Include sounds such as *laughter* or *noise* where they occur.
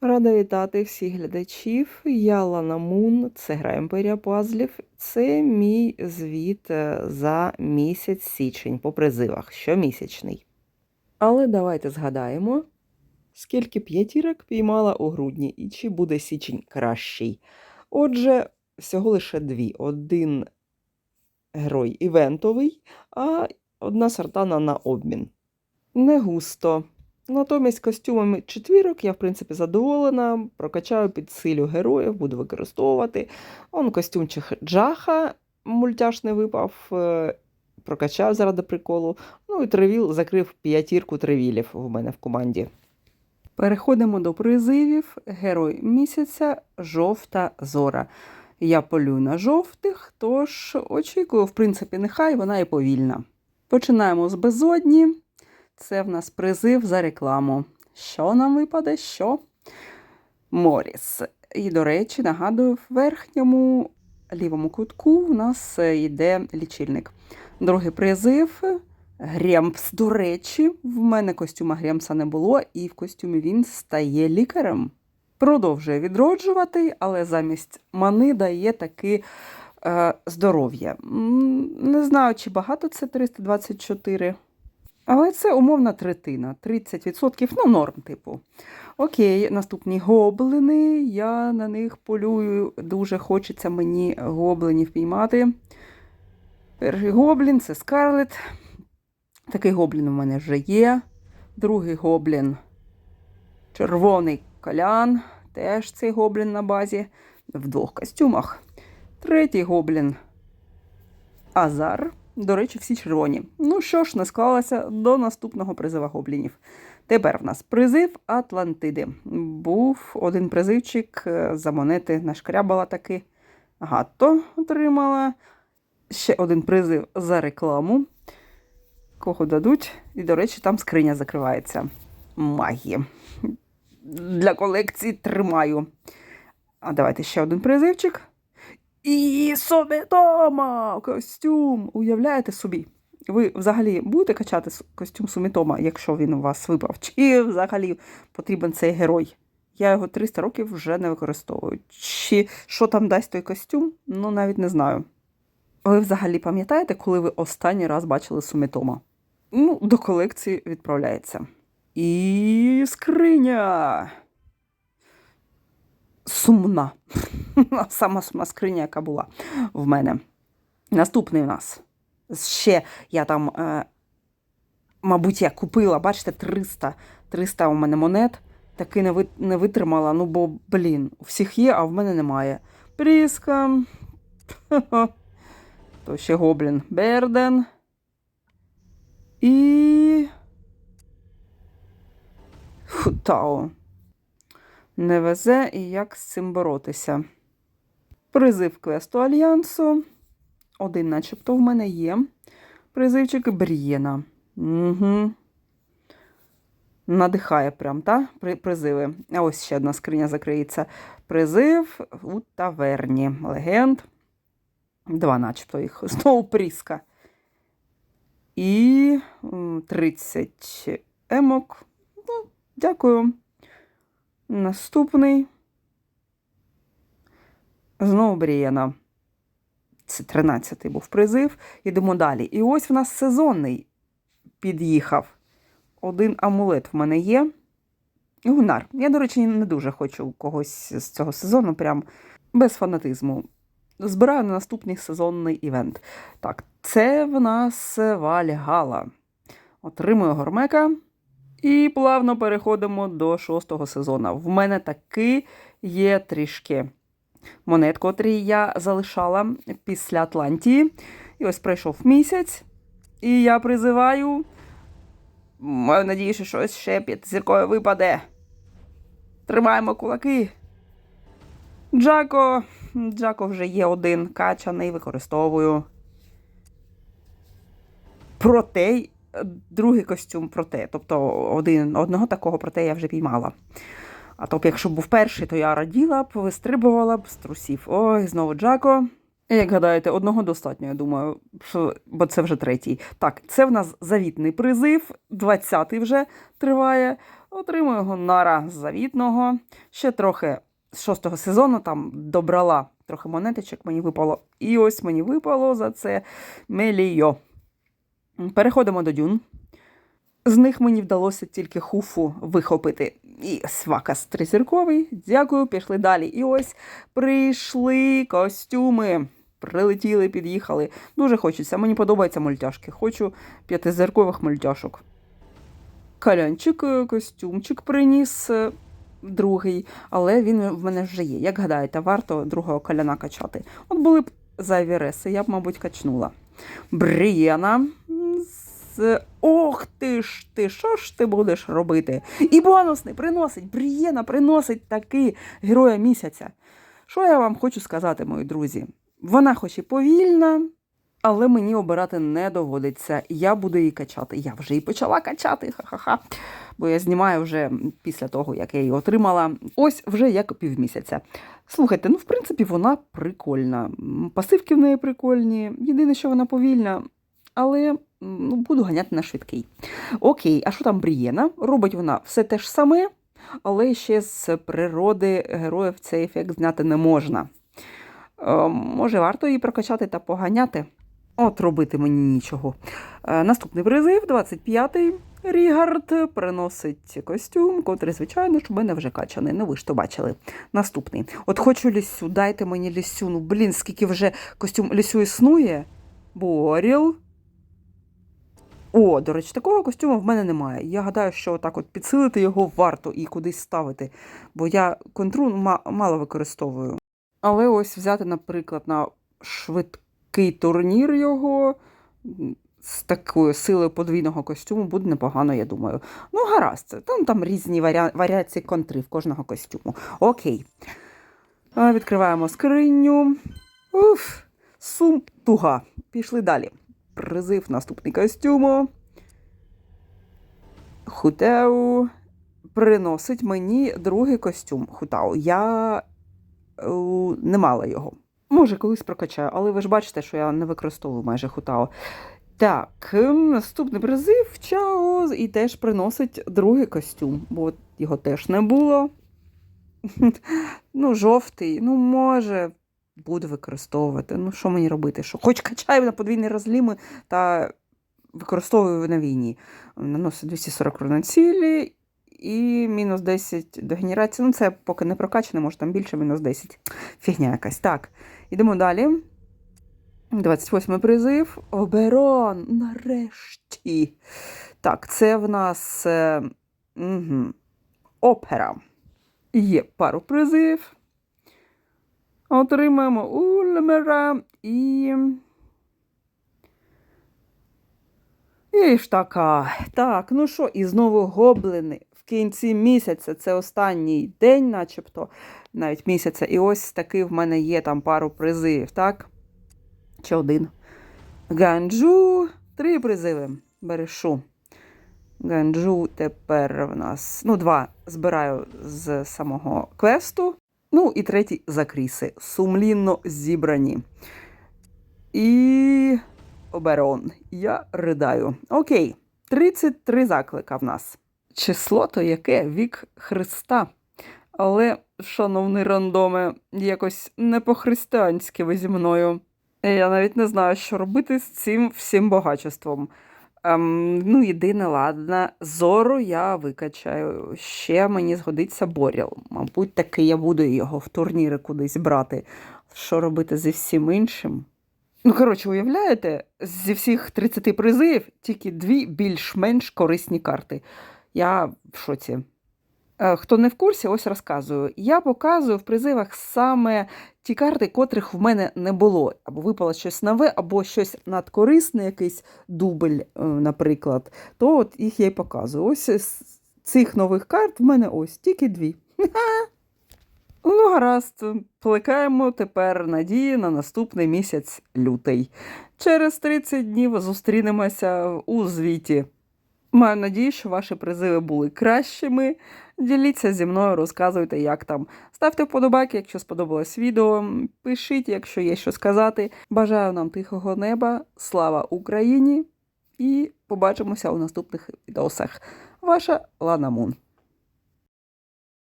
Рада вітати всіх глядачів. Я Лана Мун, це гра Імперія Пазлів. Це мій звіт е, за місяць січень по призивах, щомісячний. Але давайте згадаємо, скільки п'ятірок піймала у грудні і чи буде січень кращий. Отже, всього лише дві. Один герой івентовий, а одна сартана на обмін. Не густо. Натомість костюмами четвірок я, в принципі, задоволена. Прокачаю підсилю героїв, буду використовувати. Он костюмчик Джаха мультяшний випав, е, прокачав заради приколу. Ну і тревіл закрив п'ятірку тревілів в мене в команді. Переходимо до призивів. Герой місяця жовта зора. Я полюю на жовтих, тож очікую, в принципі, нехай вона і повільна. Починаємо з безодні. Це в нас призив за рекламу. Що нам випаде? Що? Моріс. І, до речі, нагадую, в верхньому лівому кутку в нас е, йде лічильник. Другий призив Гремпс. До речі, в мене костюма Гремпса не було, і в костюмі він стає лікарем. Продовжує відроджувати, але замість мани дає таки е, здоров'я. Не знаю, чи багато це 324. Але це умовна третина, 30%, ну, норм, типу. Окей, наступні гоблини. Я на них полюю. Дуже хочеться мені гоблинів піймати. Перший гоблін це Скарлет. Такий гоблін у мене вже є. Другий гоблін червоний колян. Теж цей гоблін на базі. В двох костюмах. Третій гоблін Азар. До речі, всі червоні. Ну що ж, не склалося до наступного призива гоблінів. Тепер в нас призив Атлантиди. Був один призивчик е, за монети нашкрябала таки. Гатто отримала. Ще один призив за рекламу. Кого дадуть? І, до речі, там скриня закривається. Магії. Для колекції тримаю. А давайте ще один призивчик. І Сумітома! Костюм! Уявляєте собі? Ви взагалі будете качати костюм Сумітома, якщо він у вас випав? Чи взагалі потрібен цей герой? Я його 300 років вже не використовую. Чи що там дасть той костюм? Ну, навіть не знаю. Ви взагалі пам'ятаєте, коли ви останній раз бачили Сумітома? Ну, до колекції відправляється. І скриня. Сумна. *laughs* Сама скриня, яка була в мене. Наступний у нас. Ще я там, е, мабуть, я купила, бачите, 300, 300 у мене монет. Таки не витримала. Ну, бо, блін, у всіх є, а в мене немає. Пріска. *laughs* То ще гоблін Берден. І. Футао. Не везе і як з цим боротися. Призив квесту Альянсу. Один, начебто, в мене є. Призивчик Брієна. Угу. Надихає прям, та? При- Призиви. А ось ще одна скриня закриється. Призив у таверні. Легенд. Два, начебто їх. *laughs* Знову пріска. І 30 емок. Ну, дякую. Наступний. Знову Брієна. Це 13-й був призив. Йдемо далі. І ось в нас сезонний під'їхав. Один амулет в мене є. Гунар. Я, до речі, не дуже хочу когось з цього сезону, прям без фанатизму. Збираю на наступний сезонний івент. Так, це в нас Вальгала. Отримую гормека. І плавно переходимо до шостого сезону. В мене таки є трішки монет, котрі я залишала після Атлантії. І ось пройшов місяць, і я призиваю. Маю надію, що щось ще під зіркою випаде. Тримаємо кулаки. Джако. Джако вже є один качаний, використовую. Протей, е, другий костюм проте. Тобто один, одного такого проте я вже піймала. А то б, якщо був перший, то я раділа б, вистрибувала б з трусів. Ой, знову Джако. Як гадаєте, одного достатньо, я думаю, що- бо це вже третій. Так, це в нас завітний призив, 20-й вже триває. Отримую гонара завітного. Ще трохи з шостого сезону там добрала трохи монеточок, мені випало. І ось мені випало за це мелійо. Переходимо до дюн. З них мені вдалося тільки хуфу вихопити. І свакас тризірковий. Дякую, пішли далі. І ось прийшли костюми. Прилетіли, під'їхали. Дуже хочеться. Мені подобаються мультяшки. Хочу п'ятизіркових мультяшок. Калянчик, е, костюмчик приніс е, другий, але він в мене вже є. Як гадаєте, варто другого каляна качати. От були б зайві реси, я б, мабуть, качнула. Брієна. Ох ти ж ти, що ж ти будеш робити? І бонусний приносить, Брієна приносить таки героя місяця. Що я вам хочу сказати, мої друзі? Вона хоч і повільна, але мені обирати не доводиться. Я буду її качати. Я вже її почала качати, ха-ха-ха. Бо я знімаю вже після того, як я її отримала. Ось вже як півмісяця. Слухайте, ну в принципі, вона прикольна. Пасивки в неї прикольні. Єдине, що вона повільна, але ну, буду ганяти на швидкий. Окей, а що там Брієна? Робить вона все те ж саме, але ще з природи героїв цей ефект зняти не можна. Е, може, варто її прокачати та поганяти? От робити мені нічого. Е, наступний призив, 25-й. Рігард приносить костюм, котрий, звичайно, ж у мене вже качаний. Ну ви ж то бачили. Наступний. От хочу лісю, дайте мені лісю. Ну, блін, скільки вже костюм лісю існує. Боріл. О, до речі, такого костюму в мене немає. Я гадаю, що так от підсилити його варто і кудись ставити, бо я контру мало використовую. Але ось взяти, наприклад, на швидкий турнір його з такою силою подвійного костюму буде непогано, я думаю. Ну, гаразд, там, там різні варіа- варіації контрів кожного костюму. Окей. Відкриваємо скриню. Уф, сум туга. Пішли далі. Призив наступний костюму. Хутеу приносить мені другий костюм Хутау. Я е, не мала його. Може, колись прокачаю, але ви ж бачите, що я не використовую майже Хутао. Так, ем, наступний призив Чао і теж приносить другий костюм, бо його теж не було. *laughs* Ну, жовтий, ну, може, буду використовувати. Ну, що мені робити? Що? Хоч качаю на подвійні розліми та використовую на війні. Наносить 240 на цілі і мінус 10 до генерації. Ну, це поки не прокачане, може там більше, мінус 10. Фігня якась. Так, ідемо далі. 28 призив. Оберон. Нарешті. Так, це в нас е, угу, опера. Є пару призив. Отримаємо Ульмера і. І ж така. Так, ну що, і знову гоблини. В кінці місяця це останній день, начебто, навіть місяця. І ось такий в мене є там пару призивів, так? Чи один. Ганджу. Три призиви. Берешу. Ганджу тепер в нас. Ну, два збираю з самого квесту. Ну, і третій закріси. Сумлінно зібрані. І. Оберон. Я ридаю. Окей. 33 заклика в нас. Число то яке вік Христа. Але, шановний рандоме, якось не по-християнськи ви зі мною. Я навіть не знаю, що робити з цим всім багачеством. Ем, ну, єдине, ладно, зору я викачаю. Ще мені згодиться Боріл. Мабуть, таки я буду його в турніри кудись брати. Що робити зі всім іншим? Ну, коротше, уявляєте, зі всіх 30 призів тільки дві більш-менш корисні карти. Я в шоці. Е, Хто не в курсі, ось розказую. Я показую в призивах саме ті карти, котрих в мене не було. Або випало щось нове, або щось надкорисне, якийсь дубль, е, наприклад. То от їх я й показую. Ось з цих нових карт в мене ось тільки дві. *laughs* Ну, гаразд, плекаємо тепер надії на наступний місяць лютий. Через 30 днів зустрінемося у звіті. Маю надію, що ваші призиви були кращими. Діліться зі мною, розказуйте, як там. Ставте вподобайки, якщо сподобалось відео. Пишіть, якщо є що сказати. Бажаю нам тихого неба, слава Україні! І побачимося у наступних відосах. Ваша Лана Мун.